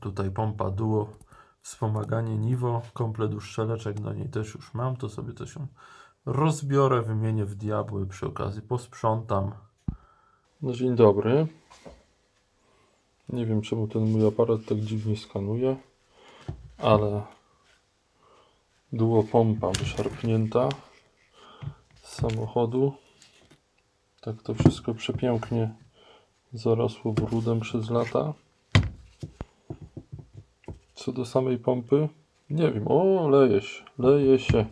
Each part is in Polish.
Tutaj pompa duo, wspomaganie Nivo, komplet uszczeleczek do niej też już mam, to sobie to się rozbiorę, wymienię w diabły, przy okazji posprzątam. No dzień dobry. Nie wiem czemu ten mój aparat tak dziwnie skanuje, ale duo pompa wyszarpnięta z samochodu. Tak to wszystko przepięknie zarosło brudem przez lata. Do samej pompy, nie wiem. O, leje się, leje się.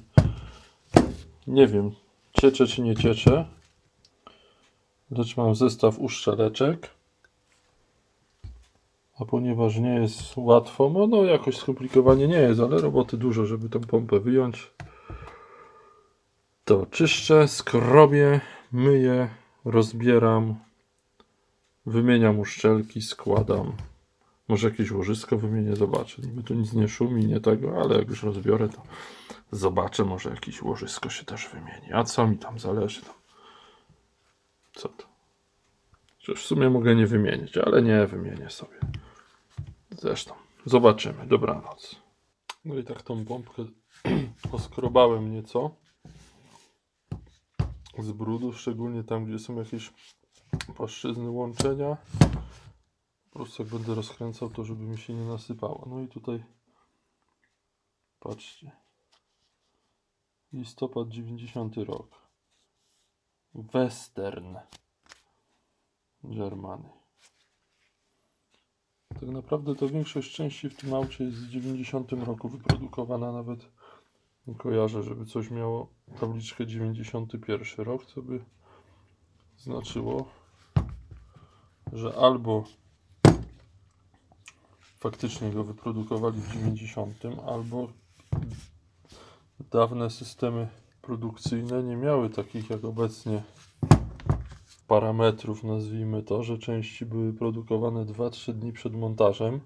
Nie wiem, ciecze czy nie ciecze. Lecz mam zestaw uszczeleczek. A ponieważ nie jest łatwo, no, no jakoś skomplikowanie nie jest, ale roboty dużo, żeby tą pompę wyjąć. To czyszczę, skrobię, myję, rozbieram, wymieniam uszczelki, składam. Może jakieś łożysko wymienię, zobaczę. Niby tu nic nie szumi, nie tego, ale jak już rozbiorę, to zobaczę, może jakieś łożysko się też wymieni. A co mi tam zależy? Tam? Co to? Przecież w sumie mogę nie wymienić, ale nie, wymienię sobie. Zresztą, zobaczymy. Dobranoc. No i tak tą pompkę oskrobałem nieco z brudu, szczególnie tam, gdzie są jakieś płaszczyzny łączenia. Po prostu jak będę rozkręcał, to żeby mi się nie nasypało. No i tutaj patrzcie. Listopad 90 rok. Western. Germany. Tak naprawdę to większość części w tym aucie jest w 90 roku wyprodukowana. Nawet nie kojarzę, żeby coś miało tabliczkę 91 rok, co by znaczyło, że albo faktycznie go wyprodukowali w 90, albo dawne systemy produkcyjne nie miały takich jak obecnie parametrów, nazwijmy to, że części były produkowane 2-3 dni przed montażem,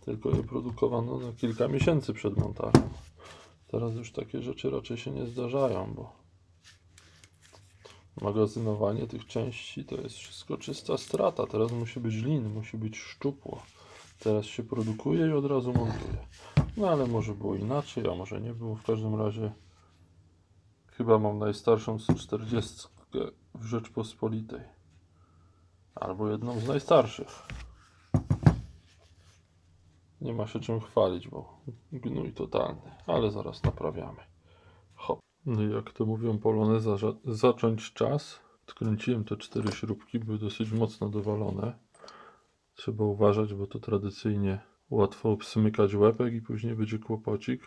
tylko je produkowano na kilka miesięcy przed montażem. Teraz już takie rzeczy raczej się nie zdarzają, bo magazynowanie tych części to jest wszystko czysta strata. Teraz musi być lin, musi być szczupło. Teraz się produkuje i od razu montuje. No ale może było inaczej, a może nie było. W każdym razie chyba mam najstarszą 140 w Rzeczpospolitej. Albo jedną z najstarszych. Nie ma się czym chwalić, bo gnój totalny. Ale zaraz naprawiamy. Hop. No i jak to mówią poloneza, za- zacząć czas. Odkręciłem te cztery śrubki, były dosyć mocno dowalone. Trzeba uważać, bo to tradycyjnie łatwo obsmykać łepek i później będzie kłopocik.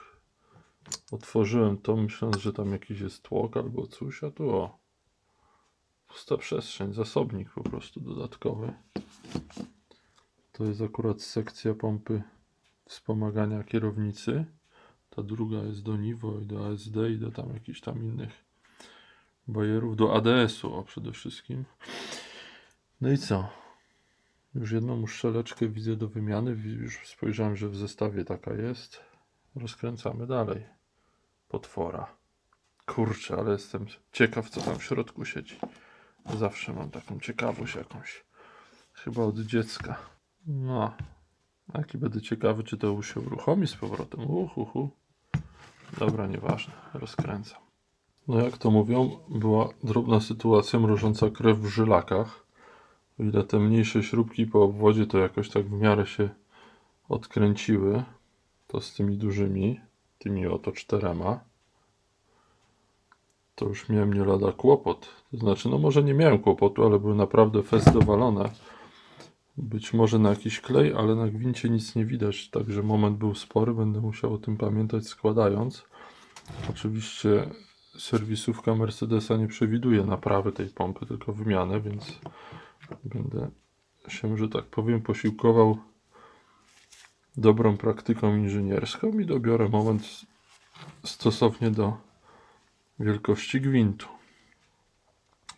Otworzyłem to, myśląc, że tam jakiś jest tłok albo coś, a tu o. Pusta przestrzeń, zasobnik po prostu dodatkowy. To jest akurat sekcja pompy wspomagania kierownicy. Ta druga jest do Nivo i do ASD i do tam jakichś tam innych bajerów, do ADS-u przede wszystkim. No i co? Już jedną uszczeleczkę widzę do wymiany. Już spojrzałem, że w zestawie taka jest. Rozkręcamy dalej. Potwora. Kurczę, ale jestem ciekaw, co tam w środku siedzi. Zawsze mam taką ciekawość jakąś. Chyba od dziecka. No. Jaki będę ciekawy, czy to się uruchomi z powrotem. Uhuhu. Dobra, nieważne. Rozkręcam. No jak to mówią, była drobna sytuacja mrożąca krew w żylakach. O ile te mniejsze śrubki po obwodzie to jakoś tak w miarę się odkręciły, to z tymi dużymi, tymi oto czterema, to już miałem nie lada kłopot. To znaczy, no może nie miałem kłopotu, ale były naprawdę fest dowalone. Być może na jakiś klej, ale na gwincie nic nie widać, także moment był spory, będę musiał o tym pamiętać składając. Oczywiście serwisówka Mercedesa nie przewiduje naprawy tej pompy, tylko wymianę, więc będę się, że tak powiem, posiłkował dobrą praktyką inżynierską i dobiorę moment stosownie do wielkości gwintu.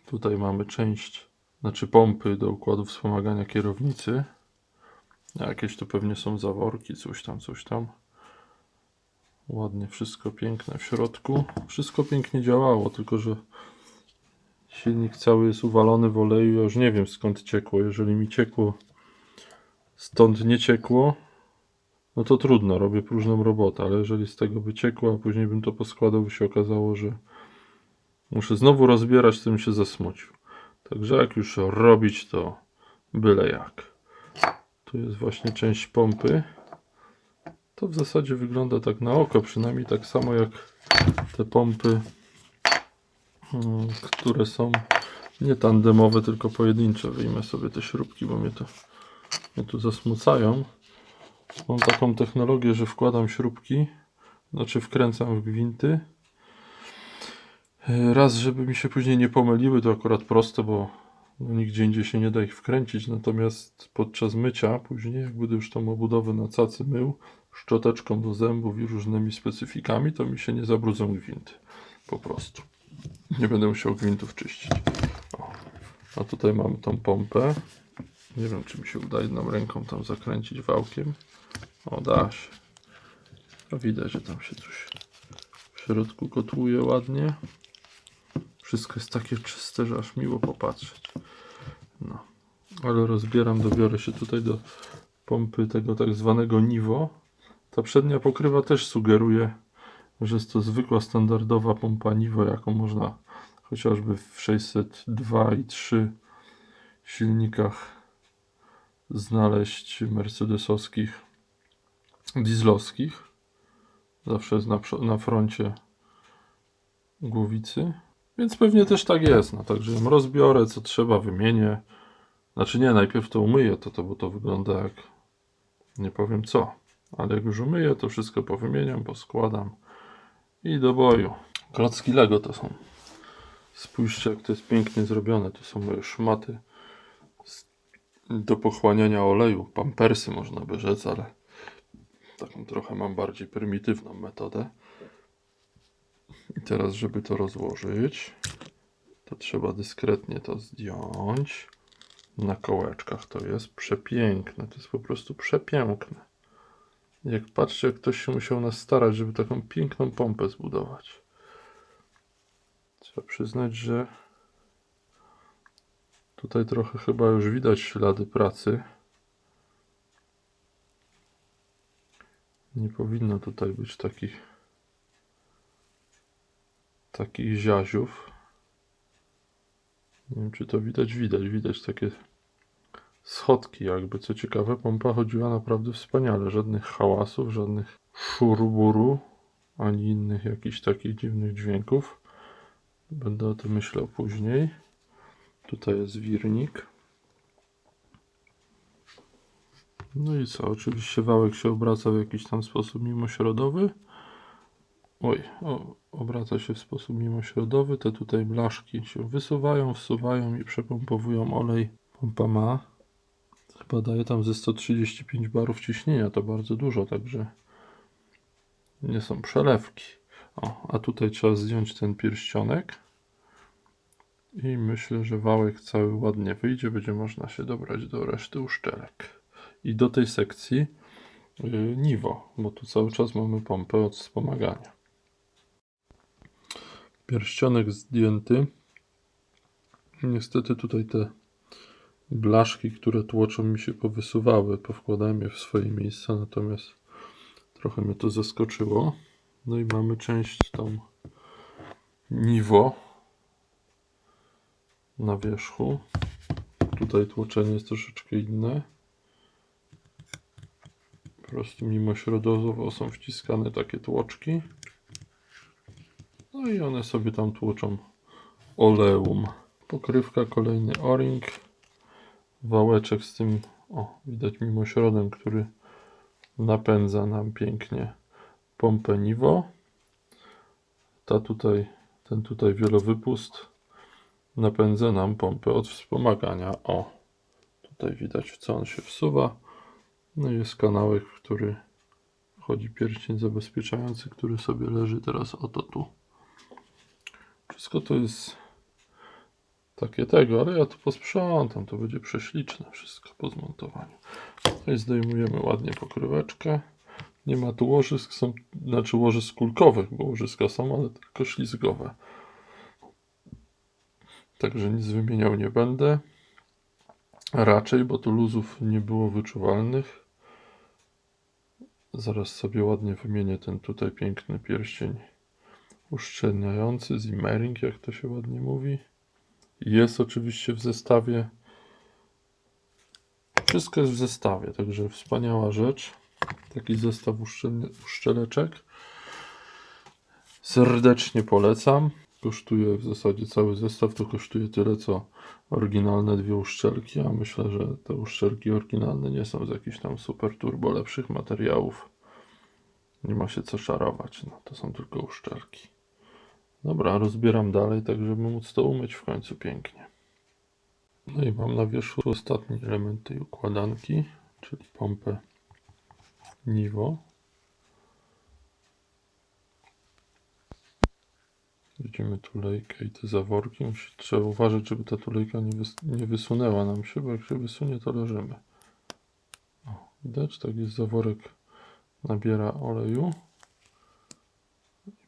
Tutaj mamy część, znaczy pompy do układu wspomagania kierownicy. Jakieś tu pewnie są zaworki, coś tam, coś tam. Ładnie, wszystko piękne w środku. Wszystko pięknie działało, tylko że silnik cały jest uwalony w oleju. Ja już nie wiem skąd ciekło. Jeżeli mi ciekło, stąd nie ciekło, no to trudno, robię próżną robotę, ale jeżeli z tego by ciekło, a później bym to poskładał, by się okazało, że muszę znowu rozbierać, to bym się zasmucił. Także jak już robić, to byle jak. Tu jest właśnie część pompy. To w zasadzie wygląda tak na oko, przynajmniej tak samo jak te pompy, które są nie tandemowe, tylko pojedyncze. Wyjmę sobie te śrubki, bo mnie to mnie tu zasmucają. Mam taką technologię, że wkładam śrubki, znaczy wkręcam w gwinty. E, Raz, żeby mi się później nie pomyliły, to akurat proste, bo no, nigdzie indziej się nie da ich wkręcić. Natomiast podczas mycia, później, jak będę już tą obudowę na cacy mył, szczoteczką do zębów i różnymi specyfikami, to mi się nie zabrudzą gwinty. Po prostu. Nie będę musiał gwintów czyścić. O. A tutaj mamy tą pompę. Nie wiem, czy mi się uda jedną ręką tam zakręcić wałkiem. O, da się. No widać, że tam się coś w środku kotłuje ładnie. Wszystko jest takie czyste, że aż miło popatrzeć. No. Ale rozbieram, dobiorę się tutaj do pompy tego tak zwanego Nivo. Ta przednia pokrywa też sugeruje, że jest to zwykła, standardowa pompa Nivo, jaką można chociażby w 602 i 3 silnikach znaleźć mercedesowskich, dieslowskich. Zawsze jest na, na froncie głowicy. Więc pewnie też tak jest. No, także ją rozbiorę, co trzeba, wymienię. Znaczy nie, najpierw to umyję to, to, bo to wygląda jak nie powiem co. Ale jak już umyję, to wszystko powymieniam, poskładam i do boju. Klocki Lego to są. Spójrzcie, jak to jest pięknie zrobione. To są moje szmaty do pochłaniania oleju. Pampersy można by rzec, ale taką trochę mam bardziej prymitywną metodę. I teraz, żeby to rozłożyć, to trzeba dyskretnie to zdjąć. Na kołeczkach to jest przepiękne. To jest po prostu przepiękne. Jak patrzcie, jak ktoś się musiał nas starać, żeby taką piękną pompę zbudować. Trzeba przyznać, że tutaj trochę chyba już widać ślady pracy. Nie powinno tutaj być takich takich ziaziów. Nie wiem, czy to widać. Widać, widać takie schodki jakby. Co ciekawe, pompa chodziła naprawdę wspaniale. Żadnych hałasów, żadnych szuruburu, ani innych jakichś takich dziwnych dźwięków. Będę o tym myślał później. Tutaj jest wirnik. No i co? Oczywiście wałek się obraca w jakiś tam sposób mimośrodowy. Oj, o, obraca się w sposób mimośrodowy. Te tutaj blaszki się wysuwają, wsuwają i przepompowują olej. Pompa ma. Chyba daje tam ze 135 barów ciśnienia. To bardzo dużo, także nie są przelewki. O, a tutaj trzeba zdjąć ten pierścionek. I myślę, że wałek cały ładnie wyjdzie. Będzie można się dobrać do reszty uszczelek. I do tej sekcji yy, Nivo, bo tu cały czas mamy pompę od wspomagania. Pierścionek zdjęty. Niestety tutaj te blaszki, które tłoczą mi się powysuwały. Powkładałem je w swoje miejsca, natomiast trochę mnie to zaskoczyło. No i mamy część tą niwo na wierzchu. Tutaj tłoczenie jest troszeczkę inne. Po prostu mimośrodowo są wciskane takie tłoczki. No i one sobie tam tłoczą oleum. Pokrywka, kolejny o-ring. Wałeczek z tym, o, widać mimośrodem, który napędza nam pięknie pompę Nivo. Ta tutaj, ten tutaj wielowypust napędza nam pompę od wspomagania. O, tutaj widać w co on się wsuwa. No i jest kanałek, w który wchodzi pierścień zabezpieczający, który sobie leży teraz oto tu. Wszystko to jest takie tego, ale ja to posprzątam, to będzie prześliczne wszystko po zmontowaniu. I zdejmujemy ładnie pokryweczkę. Nie ma tu łożysk, są, znaczy łożysk kulkowych, bo łożyska są, ale tylko ślizgowe. Także nic wymieniał nie będę. Raczej, bo tu luzów nie było wyczuwalnych. Zaraz sobie ładnie wymienię ten tutaj piękny pierścień uszczelniający, zimmering, jak to się ładnie mówi. Jest oczywiście w zestawie. Wszystko jest w zestawie, także wspaniała rzecz. Taki zestaw uszczeleczek. Serdecznie polecam. Kosztuje w zasadzie cały zestaw, to kosztuje tyle co oryginalne dwie uszczelki, a myślę, że te uszczelki oryginalne nie są z jakichś tam super turbo lepszych materiałów. Nie ma się co szarować, no to są tylko uszczelki. Dobra, rozbieram dalej, tak żeby móc to umyć w końcu pięknie. No i mam na wierzchu ostatni element tej układanki, czyli pompę Nivo. Widzimy tulejkę i te zaworki. Musi, trzeba uważać, żeby ta tulejka nie, wys, nie wysunęła nam się, bo jak się wysunie, to leżymy. O, widać, tak jest zaworek nabiera oleju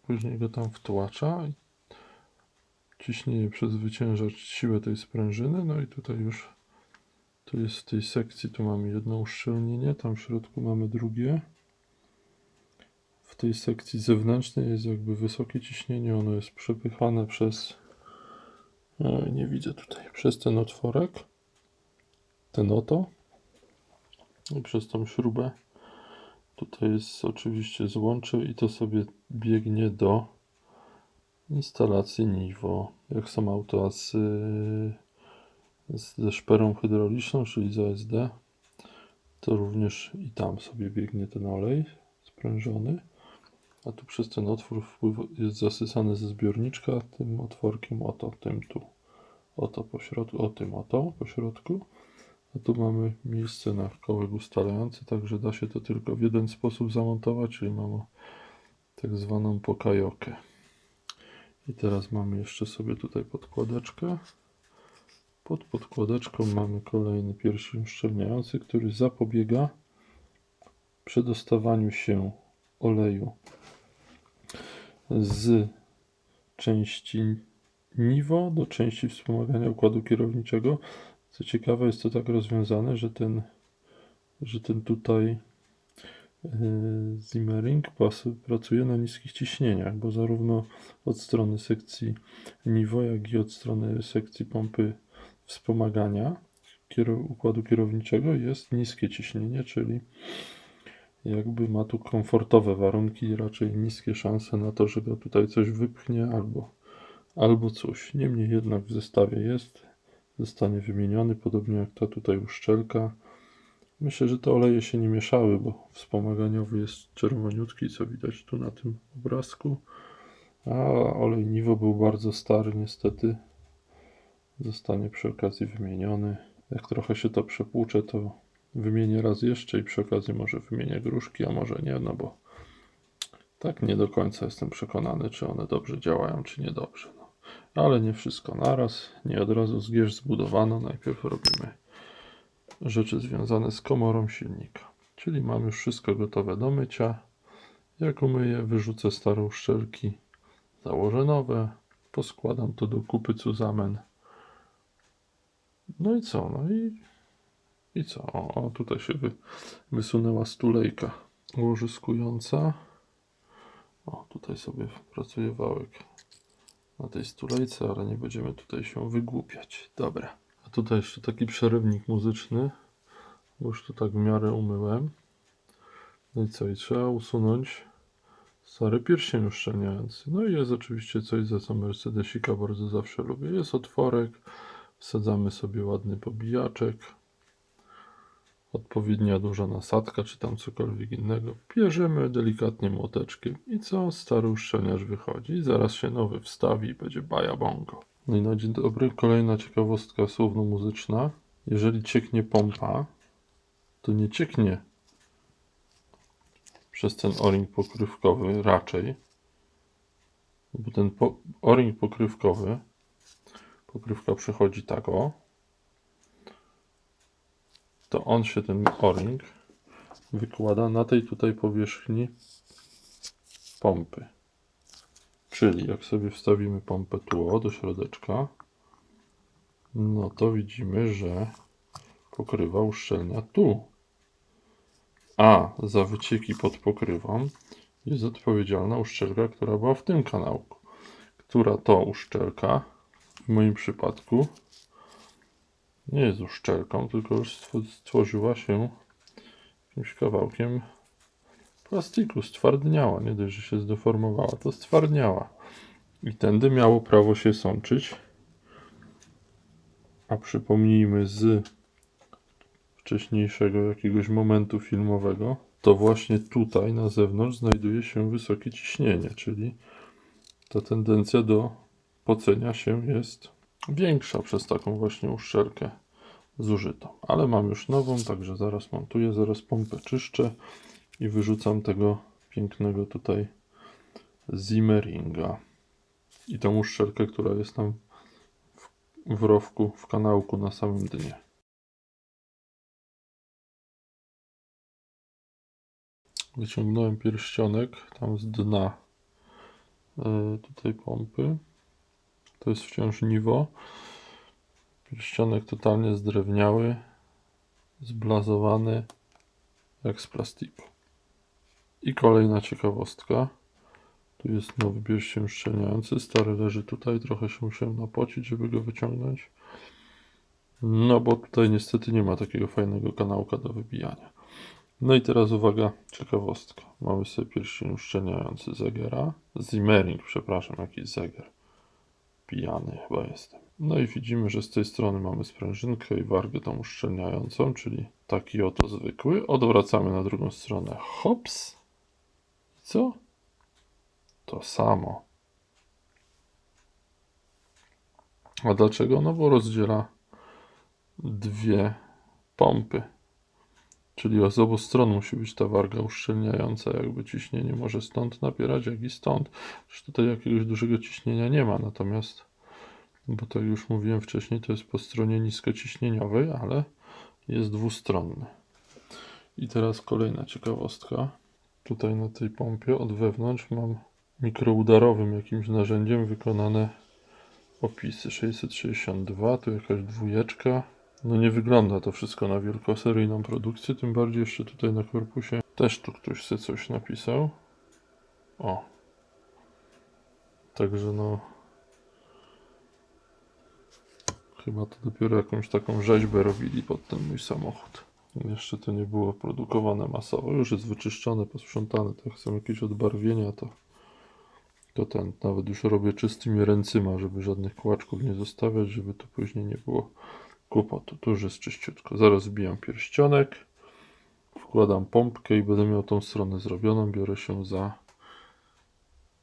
później go tam wtłacza ciśnienie przezwycięża siłę tej sprężyny, no i tutaj już tu jest w tej sekcji, tu mamy jedno uszczelnienie, tam w środku mamy drugie. W tej sekcji zewnętrznej jest jakby wysokie ciśnienie, ono jest przepychane przez, e, nie widzę tutaj, przez ten otworek, ten oto i przez tą śrubę. Tutaj jest oczywiście złącze i to sobie biegnie do instalacji Nivo. Jak są auta z, ze szperą hydrauliczną, czyli z ASD, to również i tam sobie biegnie ten olej sprężony. A tu przez ten otwór wpływ jest zasysany ze zbiorniczka tym otworkiem, oto, tym tu. Oto po środku, o tym oto po środku. A tu mamy miejsce na kołek ustalający, także da się to tylko w jeden sposób zamontować, czyli mamy tak zwaną pokajokę. I teraz mamy jeszcze sobie tutaj podkładeczkę. Pod podkładeczką mamy kolejny pierścień uszczelniający, który zapobiega przedostawaniu się oleju z części niwo do części wspomagania układu kierowniczego. Co ciekawe, jest to tak rozwiązane, że ten, że ten tutaj yy, Zimmering pracuje na niskich ciśnieniach, bo zarówno od strony sekcji niwo, jak i od strony sekcji pompy wspomagania układu kierowniczego jest niskie ciśnienie, czyli jakby ma tu komfortowe warunki, raczej niskie szanse na to, że go tutaj coś wypchnie albo, albo coś. Niemniej jednak w zestawie jest, zostanie wymieniony, podobnie jak ta tutaj uszczelka. Myślę, że te oleje się nie mieszały, bo wspomaganiowy jest czerwoniutki, co widać tu na tym obrazku. A olej Nivo był bardzo stary, niestety. Zostanie przy okazji wymieniony. Jak trochę się to przepłucze, to wymienię raz jeszcze i przy okazji może wymienię gruszki, a może nie, no bo tak nie do końca jestem przekonany, czy one dobrze działają, czy niedobrze. Ale nie wszystko naraz, nie od razu zgierz zbudowano. Najpierw robimy rzeczy związane z komorą silnika. Czyli mam już wszystko gotowe do mycia. Jak umyję, wyrzucę stare uszczelki, założę nowe, poskładam to do kupy cuzamen. No i co? No i i co? O, o tutaj się wy, wysunęła stulejka łożyskująca. O, tutaj sobie pracuje wałek na tej stulejce, ale nie będziemy tutaj się wygłupiać. Dobra. A tutaj jeszcze taki przerywnik muzyczny, bo już to tak w miarę umyłem. No i co? I trzeba usunąć stary pierścień uszczelniający. No i jest oczywiście coś, za co Mercedesika bardzo zawsze lubię. Jest otworek, wsadzamy sobie ładny pobijaczek odpowiednia duża nasadka, czy tam cokolwiek innego. Bierzemy delikatnie młoteczkiem i co? Stary uszczelniacz wychodzi. Zaraz się nowy wstawi i będzie baja bongo. No i na dzień dobry kolejna ciekawostka słowno-muzyczna. Jeżeli cieknie pompa, to nie cieknie przez ten o-ring pokrywkowy raczej, bo ten po o-ring pokrywkowy, pokrywka przechodzi tak o, to on się ten o-ring wykłada na tej tutaj powierzchni pompy. Czyli jak sobie wstawimy pompę tu do środeczka, no to widzimy, że pokrywa uszczelnia tu. A za wycieki pod pokrywą jest odpowiedzialna uszczelka, która była w tym kanałku. Która to uszczelka w moim przypadku nie jest uszczelką, tylko już stw- stworzyła się jakimś kawałkiem plastiku, stwardniała. Nie dość, że się zdeformowała, to stwardniała. I tędy miało prawo się sączyć. A przypomnijmy z wcześniejszego jakiegoś momentu filmowego, to właśnie tutaj na zewnątrz znajduje się wysokie ciśnienie, czyli ta tendencja do pocenia się jest większa przez taką właśnie uszczelkę zużytą. Ale mam już nową, także zaraz montuję, zaraz pompę czyszczę i wyrzucam tego pięknego tutaj Zimmeringa. I tą uszczelkę, która jest tam w, w rowku, w kanałku na samym dnie. Wyciągnąłem pierścionek tam z dna y, tutaj pompy. To jest wciąż niwo. Pierścionek totalnie zdrewniały, zblazowany jak z plastiku. I kolejna ciekawostka. Tu jest nowy pierścień uszczelniający. Stary leży tutaj. Trochę się musiałem napocić, żeby go wyciągnąć. No bo tutaj niestety nie ma takiego fajnego kanałka do wybijania. No i teraz uwaga, ciekawostka. Mamy sobie pierścień uszczelniający Zegera. Zimmering, przepraszam, jakiś Zeger. Pijany chyba jestem. No i widzimy, że z tej strony mamy sprężynkę i wargę tą uszczelniającą, czyli taki oto zwykły. Odwracamy na drugą stronę. Hops. I co? To samo. A dlaczego? No bo rozdziela dwie pompy. Czyli z obu stron musi być ta warga uszczelniająca, jakby ciśnienie może stąd napierać, jak i stąd. Już tutaj jakiegoś dużego ciśnienia nie ma, natomiast, bo tak już mówiłem wcześniej, to jest po stronie niskociśnieniowej, ale jest dwustronny. I teraz kolejna ciekawostka. Tutaj na tej pompie od wewnątrz mam mikroudarowym jakimś narzędziem wykonane opisy 662, tu jakaś dwójeczka. No nie wygląda to wszystko na wielkoseryjną produkcję, tym bardziej jeszcze tutaj na korpusie też tu ktoś sobie coś napisał. O. Także no... Chyba to dopiero jakąś taką rzeźbę robili pod ten mój samochód. Jeszcze to nie było produkowane masowo. Już jest wyczyszczone, posprzątane. To jak są jakieś odbarwienia, to, to ten nawet już robię czystymi ręcyma, żeby żadnych kłaczków nie zostawiać, żeby to później nie było kłopotu. Tu już jest czyściutko. Zaraz wbijam pierścionek, wkładam pompkę i będę miał tą stronę zrobioną. Biorę się za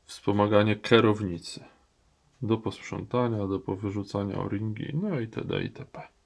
wspomaganie kierownicy. Do posprzątania, do powyrzucania o ringi, no i itd. itp.